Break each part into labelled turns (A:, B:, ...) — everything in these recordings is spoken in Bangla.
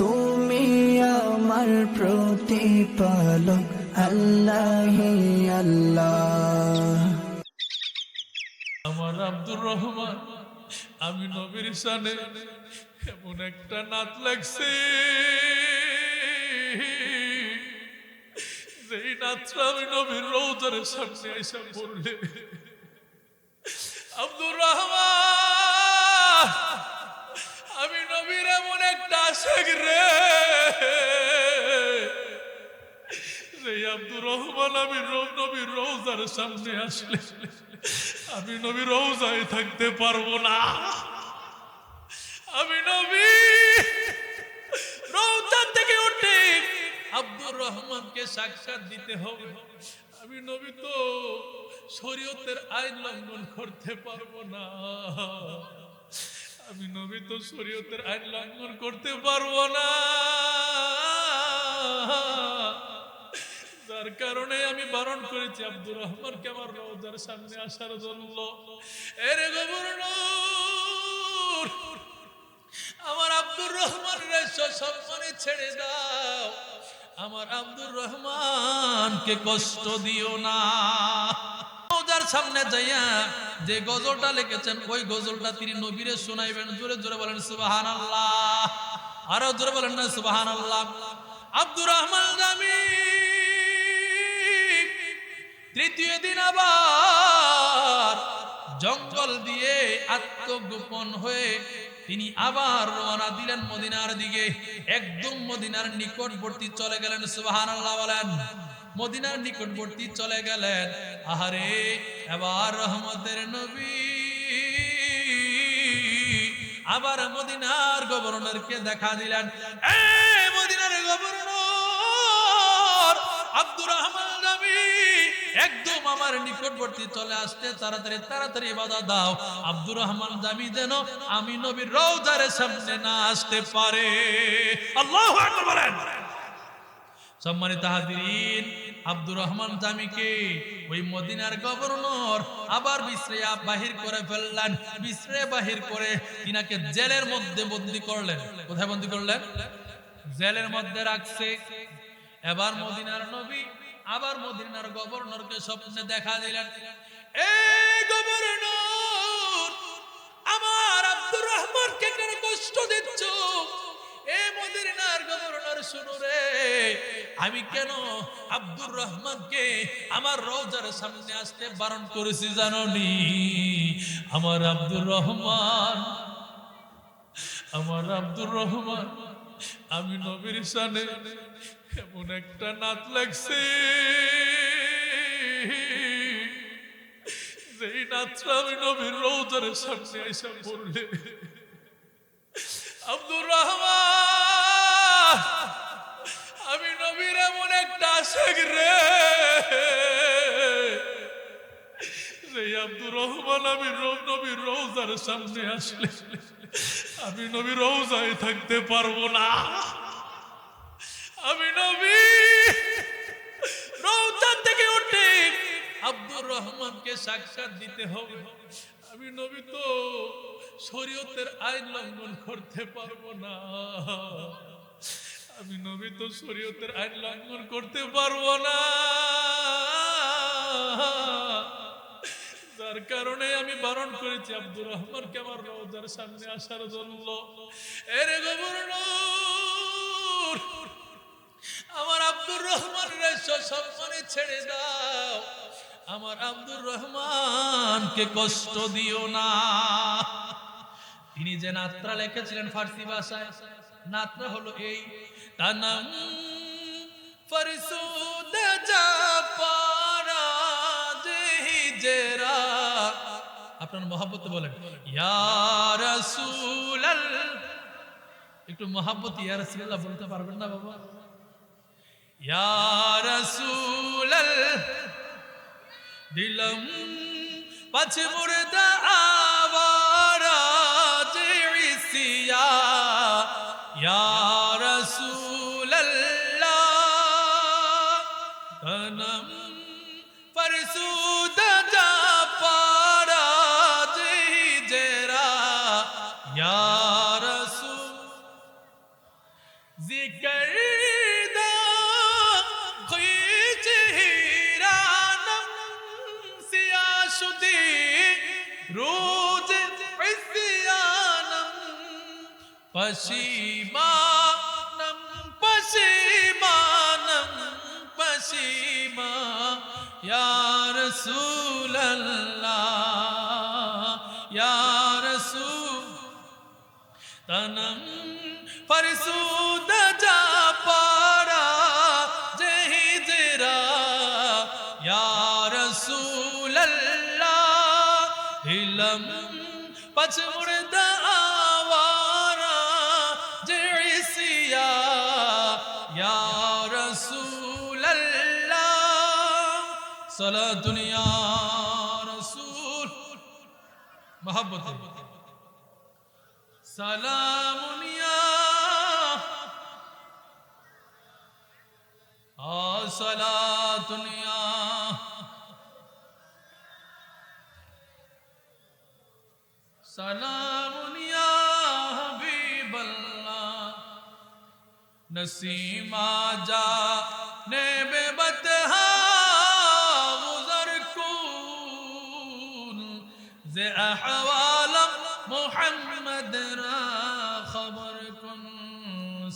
A: তুমি আমার প্রতিপালক, আল্লাহ আল্লাহ।
B: আমার আব্দুর রহমান, আমি নবীর সানে এমন একটা নাচ লাগছে। যেই নাচটা আমি নবীর রৌদারের সামনে এসে পড়লে, আব্দুর রহমান! নবীর এমন একটা আব্দুর রহমান, আমি সামনে আসলে আমি নবী রোজায় থাকতে পারব না। আমি নবী রোজা থেকে উঠে আব্দুর রহমানকে সাক্ষাৎ দিতে হবে। আমি নবী তো শরীয়তের আইন লঙ্ঘন করতে পারব না। আমি নবী তো শরীয়তের আইন লঙ্ঘন করতে পারব না। যার কারণে আমি বারণ করেছি, আব্দুর রহমানকে আমার রোজার সামনে আসার জন্য। এরে গভর্নর আমার আব্দুর রহমান রে সম্মানে ছেড়ে দাও। আমার আব্দুর রহমানকে কষ্ট দিও না। সামনে যাইয়া যে গজলটা লিখেছেন, ওই গজলটা তিনি নবীরে শোনাইবেন। জোরে জোরে বলেন সুবাহান আল্লাহ আরও জোরে বলেন না সুবাহান আল্লাহ আব্দুর রহমান জামি, তৃতীয় দিন আবার জঙ্গল দিয়ে আত্মগোপন হয়ে তিনি আবার রওনা দিলেন মদিনার দিকে। একদম মদিনার নিকটবর্তী চলে গেলেন সুবাহান আল্লাহ বলেন। মদিনার নিকটবর্তী চলে গেলেন। আহারে, এবার রহমতের নবী। আবার মদিনার গভর্নরকে দেখা দিলেন। মদিনার গভর্নর, আব্দুর রহমান একদম আমার নিকটবর্তী চলে আসতে তাড়াতাড়ি দাও। আব্দুর রহমান জামি যেন আমি নবীর রৌদারের সামনে না আসতে পারে। আল্লাহ বলেন। সম্মানিত হাজিরিন, আব্দুর রহমান জামিকে ওই মদিনার গভর্নর আবার বিশ্রেয়া বাহির করে ফেললেন, বিশ্রে বাহির করে তিনাকে জেলের মধ্যে বন্দি করলেন। কোথায় বন্দি করলেন? জেলের মধ্যে রাখছে। এবার মদিনার নবী আবার মদিনার গভর্নরকে স্বপ্নে দেখা দিলেন। এই গভর্নর আমি কেন আব্দুর রহমানকে আমার রোজার সামনে আসতে বারণ করেছি জাননি? আমার আব্দুর রহমান, আমার আব্দুর রহমান, আমি নবীর সানে এমন একটা নাচ লাগছে। যেই নাচটা আমি নবীর রৌদারের সামনে এসে পড়লে, আব্দুর রহমান আমি নবীর এমন একটা আশেক রে। আব্দুর রহমান, আমি নবীর রৌজার সামনে আসলে আমি নবী রৌজায় থাকতে পারব না। আমি নবী রৌজা থেকে উঠে আব্দুর রহমানকে সাক্ষাৎ দিতে হবে। আমি নবী তো শরীয়তের আইন লঙ্ঘন করতে পারব না। আমি নবী তো শরীয়তের আইন লঙ্ঘন করতে পারব না। কারণে আমি বারণ করেছি, আব্দুর রহমানকে আমার রোজার সামনে আসার জন্য। এরে গভর্নর আমার আব্দুর রহমান রে সম্মানে ছেড়ে দাও। আমার আব্দুর রহমানকে কষ্ট দিও না। তিনি যে নাত্রা লিখেছিলেন ফার্সি ভাষায় নাত্রা হলো এই। তানাম ফরসুদ আপনার মহাব্বত বলেন। একটু মহাব্বত ইয়া রাসূলুল্লাহ বলতে পারবেন না বাবা। ইয়া দিলম পাঁচ মুর্দা ইয়া রাসূলাল্লাহ তনম ফরসুদ যা পারা যে জেরা ইয়া রাসূল জিকর দা খুইজ হিরানম সিয়াসুদি রোজ ইসয়ানম পশিমানম ইয়া রাসূলুল্লাহ ইয়া রাসূল তনম ফরসুদ যা পারা জহি জরা ইয়া রাসূলুল্লাহ হিলম পছমুড়দ আওয়ারা سلا دنیا، رسول، محبت سلام یا سلا دنیا۔ سلام یا حبیب اللہ۔ نسیمہ جا نیبے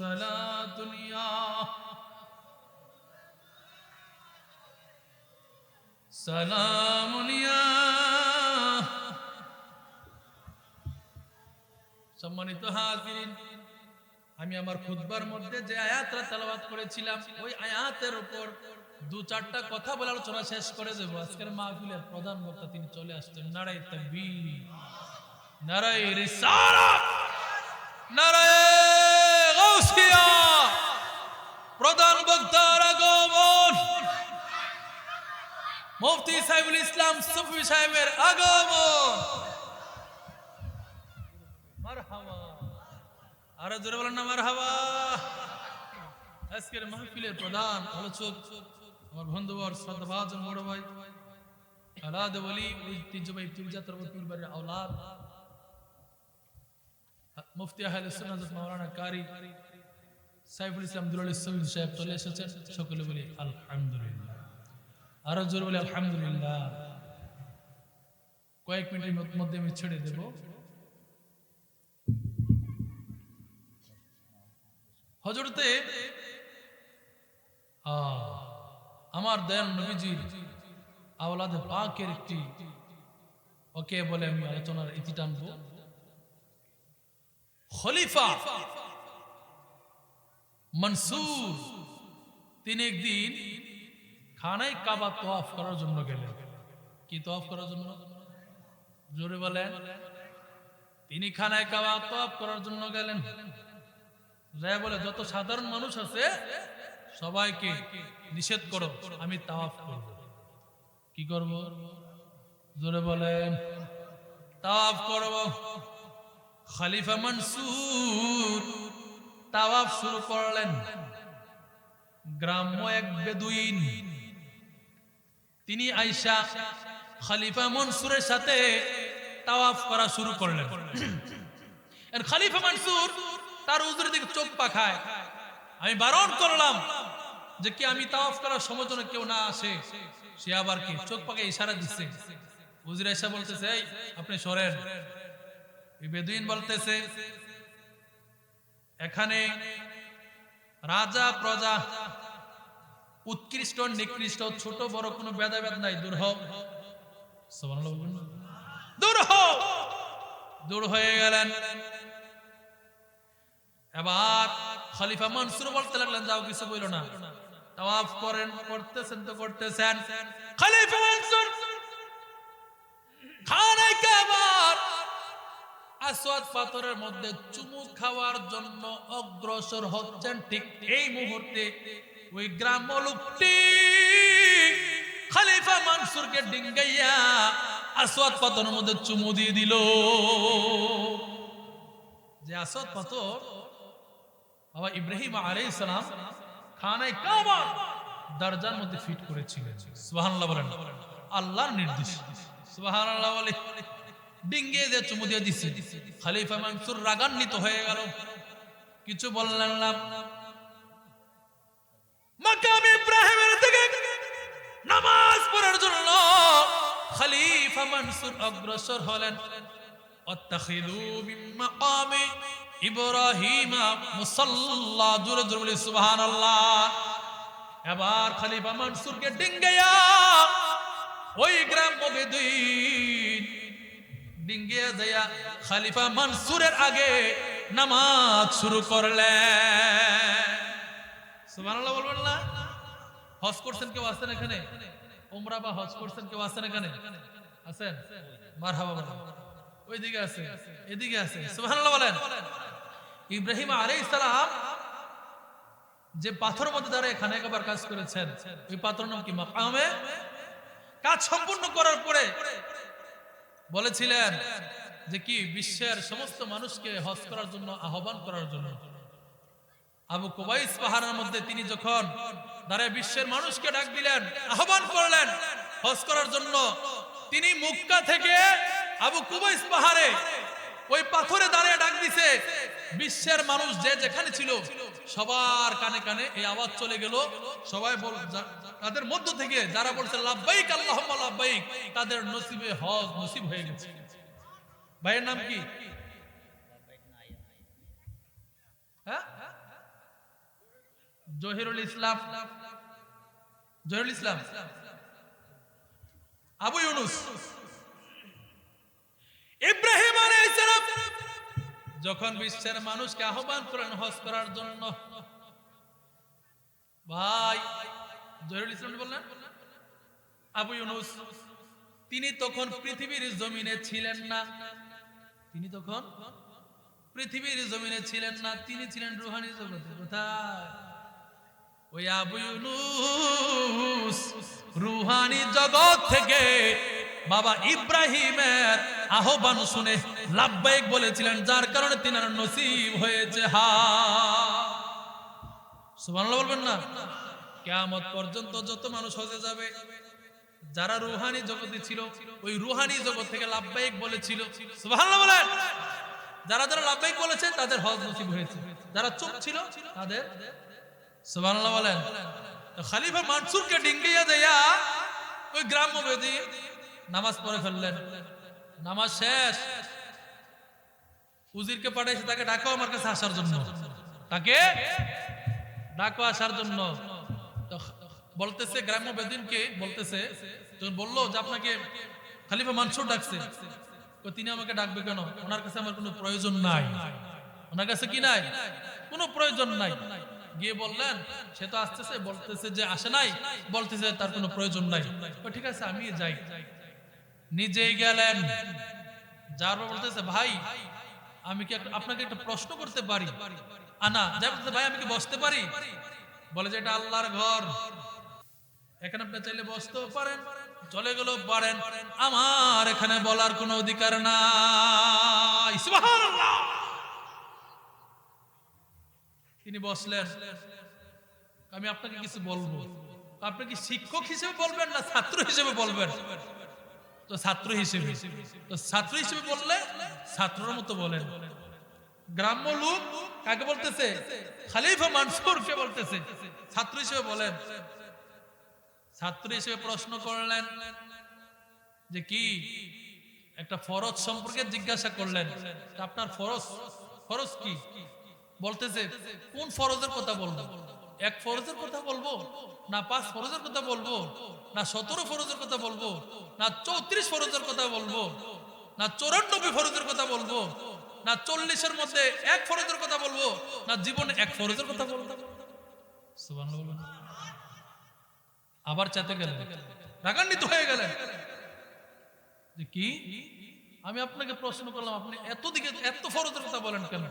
B: صلاة یا سلام یا সম্মানিত হাজিরিন আমি আমার খুতবার মধ্যে যে আয়াতটা তেলাওয়াত করেছিলাম ওই আয়াতের উপর দু চারটা কথা বলে আলোচনা শেষ করে দেবো আজকের মাহফিলের প্রধান বক্তা তিনি চলে আসছেন নারাই তাকবীর নারাই রিসালাত নারাই গাউসিয়া প্রধান বক্তার আগমন। মুফতি সাহেবুল ইসলাম সুফি সাহেবের আগমন। আরও জোরে বলেন না, মারহাবা। আজকের মাহফিলের প্রধান আলোচক আমার বন্ধুবর শ্রদ্ধাভাজন বড় ভাই, আলাদ বলি ঐতিহ্যবাহী তুলজা তরবতুল বাড়ির আওলাদ, মুফতি আহলে সুন্নাত মাওলানা কারি সাইফুল ইসলাম দুলাল ইসলাম সাহেব চলে এসেছেন। সকলে বলি, আলহামদুলিল্লাহ। আরও জোরে বলি, আলহামদুলিল্লাহ। কয়েক মিনিটের মধ্যে আমি ছেড়ে দেব। হজরতে আমার দয়াল নবীজির আওলাদে পাকের একটি ওকে বলে আমি আলোচনার ইতি টানবো। খলিফা মনসুর। তিনি একদিন খানায় কাবা তোয়াফ করার জন্য গেলেন। কি তোয়াফ করার জন্য? জোরে বলেন। তিনি খানায় কাবা তোয়াফ করার জন্য গেলেন। যায় বলে, যত সাধারণ মানুষ আছে, সবাইকে নিষেধ করো, আমি তাওয়াফ করব। কি করব? জোরে বলেন। তাওয়াফ করব। খলিফা মনসুর তাওয়াফ শুরু করলেন। গ্রাম্য এক বেদুইন। তিনি আইসা খলিফা মনসুরের সাথে তাওয়াফ করা শুরু করলেন। খলিফা মনসুর তার উজরের দিকে চোখ পাখায়। আমি বারণ করলাম যে কি আমি তাওয়াফ করার সময় যেন কেউ না আসে, সে আবার কি? চোখ পাকে ইশারা দিচ্ছে। উজরে এসে বলতেছে আপনি সরেন। বেদুইন বলতেছে এখানে রাজা, প্রজা, উৎকৃষ্ট, নিকৃষ্ট, ছোট, বড় কোনো ভেদাভেদ নাই। দূর হোক? দূর হোক দূর হয়ে গেলেন। এবার খলিফা মনসুর বলতে লাগলেন, যাও, কিছু বইল না। তাওয়াফ করেন, করতেছেন তো করতেছেন। খলিফা মনসুর কাবার আসওয়াদ পাথরের মধ্যে চুমু খাওয়ার জন্য অগ্রসর হচ্ছেন ঠিক এই মুহূর্তে ওই লোকটি। খলিফা মানসুরকে ডিঙ্গাইয়া আসওয়াদ পাথরের মধ্যে চুমু দিয়ে দিল। যে আসওয়াদ পাথর, বাবা ইব্রাহিম আলাইহিস সালাম খানায় কাবা দরজার মধ্যে ফিট করেছিলেন। সুবহানাল্লাহ বলেন। আল্লাহর নির্দেশ। সুবহানাল্লাহ বলে। ডিঙ্গে দিয়ে চুমু দিয়ে দিছে। খলিফা মানসুর রাগান্বিত হয়ে গেল। কিছু বললেন না। মাকাম ইব্রাহিমের দিকে নামাজ পড়ার জন্য খলিফা মনসুর অগ্রসর হলেন। অত্তাখিদু মিন মাকামে ইব্রাহিম মুসাল্লা। জোরে জোরে বলি, সুবহানাল্লাহ। এবার খলিফা মনসুরকে ডিঙ্গাইয়া ওই গ্রাম বেদুইন ডিঙ্গিয়া যাইয়া খলিফা মনসুরের আগে নামাজ শুরু করলেন। সুবহানাল্লাহ বলবেন না? হজ করছেন কেউ আছেন এখানে? উমরা বা হজ করছেন কেউ আছেন এখানে? আছেন? মারহাবা বলেন ওইদিকে আছে, এদিকে আছে। সুবহানাল্লাহ বলেন। ইব্রাহিম আলাইহিস সালাম যে পাথর মধ্যে দ্বারা এখানে একবার কাজ করেছেন, ওই পাথর নাম কি? মাকামে? কাজ সম্পূর্ণ করার পরে বলেছিলেন যে কি বিশ্বের সমস্ত মানুষকে হজ করার জন্য, আহ্বান করার জন্য। আবু কুবাইস পাহাড়ের মধ্যে তিনি যখন দাঁড়ায় বিশ্বের মানুষকে ডাক দিলেন, আহ্বান করলেন হজ করার জন্য, তিনি মুক্কা থেকে আবু কুবাইস পাহাড়ে ওই পাথরে দাঁড়িয়ে ডাক দিছে, বিশ্বের মানুষ যে যেখানে ছিল, সবার কানে কানে এই আওয়াজ চলে গেল, সবাই তাদের মধ্য থেকে যারা বলছে লাভবাইক আল্লাহ লাভবাইক তাদের নসিবে হজ নসিব হয়ে গেছে। ভাইয়ের নাম কি? হ্যাঁ? জহিরুল ইসলাম। জহিরুল ইসলাম। আবু ইউনুস। ইব্রাহিম যখন বিশ্বের মানুষকে আহ্বান করেন হজ করার জন্য, ভাই জহিরুল ইসলাম বললেন, আবু ইউনুস, তিনি তখন পৃথিবীর জমিনে ছিলেন না। তিনি তখন পৃথিবীর জমিনে ছিলেন না, তিনি ছিলেন রুহানি জগতে। কোথায়? ওই আবু ইউনুস রুহানি জগৎ থেকে বাবা ইব্রাহিমের আহ্বান শুনে লাভবাইক বলেছিলেন, যার কারণে তিনার নসিব হয়েছে হা সুবহানাল্লাহ বলবেন না? কিয়ামত পর্যন্ত যত মানুষ হজে যাবে, যারা রুহানি জগতে ছিল, ওই রুহানি জগৎ থেকে লাভবাইক বলেছিল। যারা যারা লাভবাইক বলেছে, তাদের হজ নসিব হয়েছে। যারা চুপ ছিল, তাদের সুবহানাল্লাহ বলেন। খলিফা মানসুরকে ডিঙ্গিয়া দেয়া, ওই গ্রাম্য বেদি নামাজ পড়ে ফেললেন। নামাজ শেষ। উজিরকে পাঠাইছে, তাকে ডাকো আমার কাছে আসার জন্য। তাকে ডাকো আসার জন্য। বলতেছে গ্রাম্য বেদিনকে, বলতেছে তখন বলল যে আপনাকে খালিফা মানসুর ডাকছে। তিনি আমাকে ডাকবে কেন? ওনার কাছে আমার কোনো প্রয়োজন নাই। ওনার কাছে কি নাই? কোনো প্রয়োজন নাই। গিয়ে বললেন, সে তো আসতেছে, বলতেছে যে আসে নাই, বলতেছে তার কোনো প্রয়োজন নাই। ঠিক আছে আমি যাই। নিজেই গেলেন। যার বলতেছে, ভাই, আমি কি আপনাকে একটা প্রশ্ন করতে পারি? আনা যাই বলতেছে, ভাই, আমি কি বসতে পারি? বলে যে, এটা আল্লাহর ঘর। এখানে আপনি চাইলে বসতেও পারেন, চলে গেলেও পারেন। আমার এখানে বলার কোনো অধিকার নাই। তিনি বসলেন। আমি আপনাকে কিছু বলব। আপনি কি শিক্ষক হিসেবে বলবেন না ছাত্র হিসেবে বলবেন? তো ছাত্র হিসেবে। তো ছাত্র হিসেবে বললে ছাত্রর মতো বলেন। গ্রাম্য লোক কাকে বলতেছে? খালিফা মানসুরকে বলতেছে। ছাত্র হিসেবে বলেন। ছাত্র হিসেবে প্রশ্ন করলেন যে কি? একটা ফরজ সম্পর্কে জিজ্ঞাসা করলেন। আপনার ফরজ? ফরজ কি? বলতেছে, কোন ফরজের কথা বলব? এক ফরজের কথা বলব? না পাঁচ ফরজের কথা বলব? না সতেরো ফরজের কথা বলব? না চৌত্রিশ ফরজের কথা বলব? না চৌরানব্বই ফরজের কথা বলব? না চল্লিশের মধ্যে এক ফরজের কথা বলব? না জীবনে এক ফরজের কথা বলব? বলুন। আবার চাতে গেলেন। রাগান্বিত হয়ে গেলেন। যে কি? আমি আপনাকে প্রশ্ন করলাম, আপনি এত দিকে এত ফরজের কথা বলেন কেন?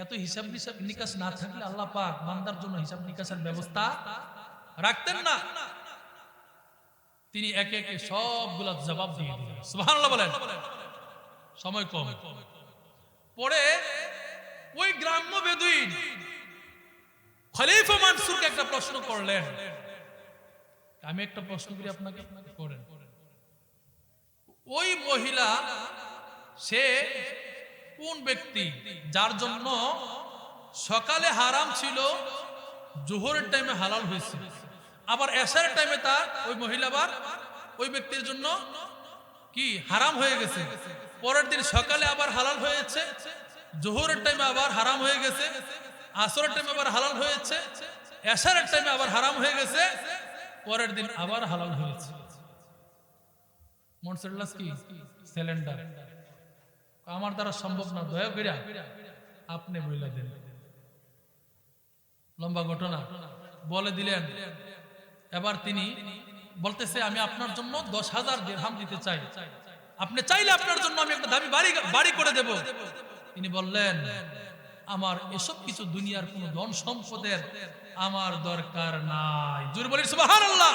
B: এত হিসাব নিসাব নিকাশ না থাকলে আল্লাহ পাক বান্দার জন্য হিসাব নিকাশের ব্যবস্থা রাখতেন না। তিনি একে একে সবগুলা জবাব দিয়ে দিলেন। সুবহানাল্লাহ বলেন। সময় কম। পরে ওই গ্রাম্য বেদুইন খলিফা মানসুরকে একটা প্রশ্ন করলেন। আমি একটা প্রশ্ন করি আপনাকে। করেন। ওই মহিলা, সে কোন ব্যক্তি? যার জন্য সকালে হারাম ছিল, জোহরের টাইমে হালাল হয়েছে। আবার এসারের টাইমে তার ওই মহিলা আবার ওই ব্যক্তির জন্য কি হারাম হয়ে গেছে। পরের দিন সকালে আবার হালাল হয়েছে, জোহরের টাইমে আবার হারাম হয়ে গেছে, আসরের টাইমে আবার হালাল হয়েছে, এসারের টাইমে আবার হারাম হয়ে গেছে পরের দিন আবার হালাল হয়েছে। মনসেল্লাস কি? সিলিন্ডার। আমার দ্বারা সম্ভব না, দয়া কইরা আপনি বইলা দেন। লম্বা ঘটনা। বলে দিলেন, এবার তিনি বলতেছে, আমি আপনার জন্য দশ হাজার দেড়হাম দিতে চাই। আপনি চাইলে আপনার জন্য আমি একটা দামি বাড়ি বাড়ি করে দেব। তিনি বললেন, আমার এসব কিছু দুনিয়ার কোন ধন সম্পদের আমার দরকার নাই। জোর বলি সুবহানাল্লাহ।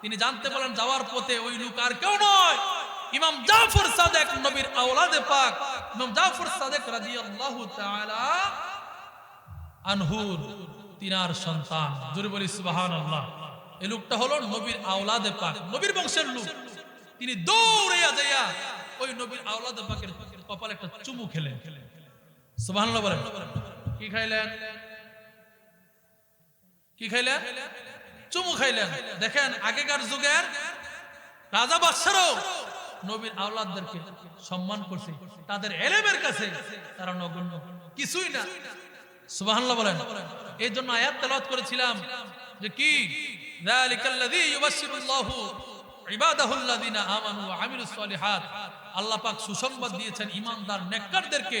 B: তিনি জানতে পারলেন যাওয়ার পথে ওই লোক আর কেউ নয়। ইমাম জাফর সাদেক, নবীর আওলাদে পাক। ইমাম জাফর সাদেক রাদিয়াল্লাহু তাআলা আনহুর তিনার সন্তান। জোরে বলি, সুবহানাল্লাহ। এই লোকটা হলো নবীর আওলাদে পাক, নবীর বংশের লোক। তিনি দৌড়াইয়া যাইয়া ওই নবীর আওলাদে পাকের কপালে একটা চুমু খেলেন। সুবহানাল্লাহ বলেন। কি খাইলেন? কি খাইলেন চুমু খাইলেন। দেখেন, আগেকার যুগের রাজা বাদশারও নবীর আওলাদদেরকে সম্মান করছে, তাদের এলেমের কাছে তারা নগণ্য, কিছুই না। সুবহানাল্লাহ বলেন। এই জন্য আয়াত তেলাওয়াত করেছিলাম যে কি? যালিকাল্লাযী ইউবাশশিরুল্লাহু ইবাদাহুল্লাযীনা আমানু ওয়া আমিলুস সলিহাত। আল্লাহ পাক সুসংবাদ দিয়েছেন ঈমানদার নেককারদেরকে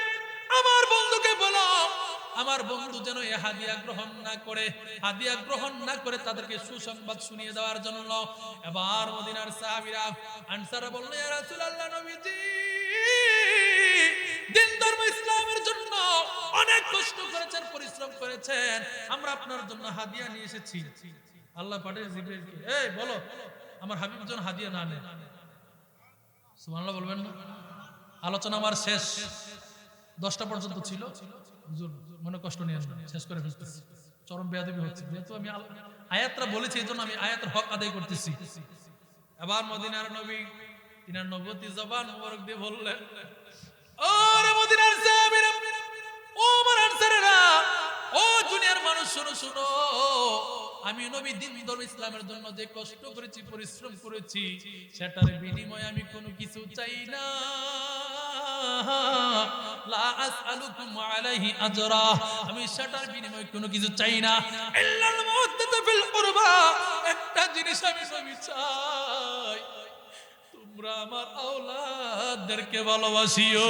B: আমার বন্ধু যেন এ হাদিয়া গ্রহণ না করে, হাদিয়া গ্রহণ না করে তাদেরকে সুসংবাদ শুনিয়ে দেওয়ার জন্য। এবার মদিনার সাহাবীরা আনসার বললেন ইয়া রাসূলুল্লাহ নবীজি, দিন ধর্ম ইসলামের জন্য অনেক কষ্ট করেছেন, পরিশ্রম করেছেন। আমরা আপনার জন্য হাদিয়া নিয়ে এসেছি। আল্লাহ পাঠিয়ে জিব্রাইলকে, এই, বলো, আমার হাবিব যেন হাদিয়া না নেয়। সুবহানাল্লাহ বলবেন না। আলোচনা আমার শেষ। দশটা পর্যন্ত ছিল। মনে কষ্ট নিয়ে আসবেন শেষ করে ফেলতেছি। চরম বেয়াদবি হচ্ছে। যেহেতু আমি আয়াতরা বলেছি, এই জন্য আমি আয়াতের হক আদায় করতেছি। এবার মদিনার নবী তিনার নবতী জবান মুবারক দিয়ে বললেন ও মদিনার সাহাবীরা, ও আনসারেরা ও দুনিয়ার মানুষ, শুনো শুনো। আমি নবী দিন দল ইসলামের জন্য যে কষ্ট করেছি, পরিশ্রম করেছি, সেটার বিনিময়ে আমি কোনো কিছু চাই না। আমি সেটার বিনিময়ে কোনো কিছু চাই না। একটা জিনিস আমি নবী চাই। তোমরা আমার আওলাদদেরকে ভালোবাসিও।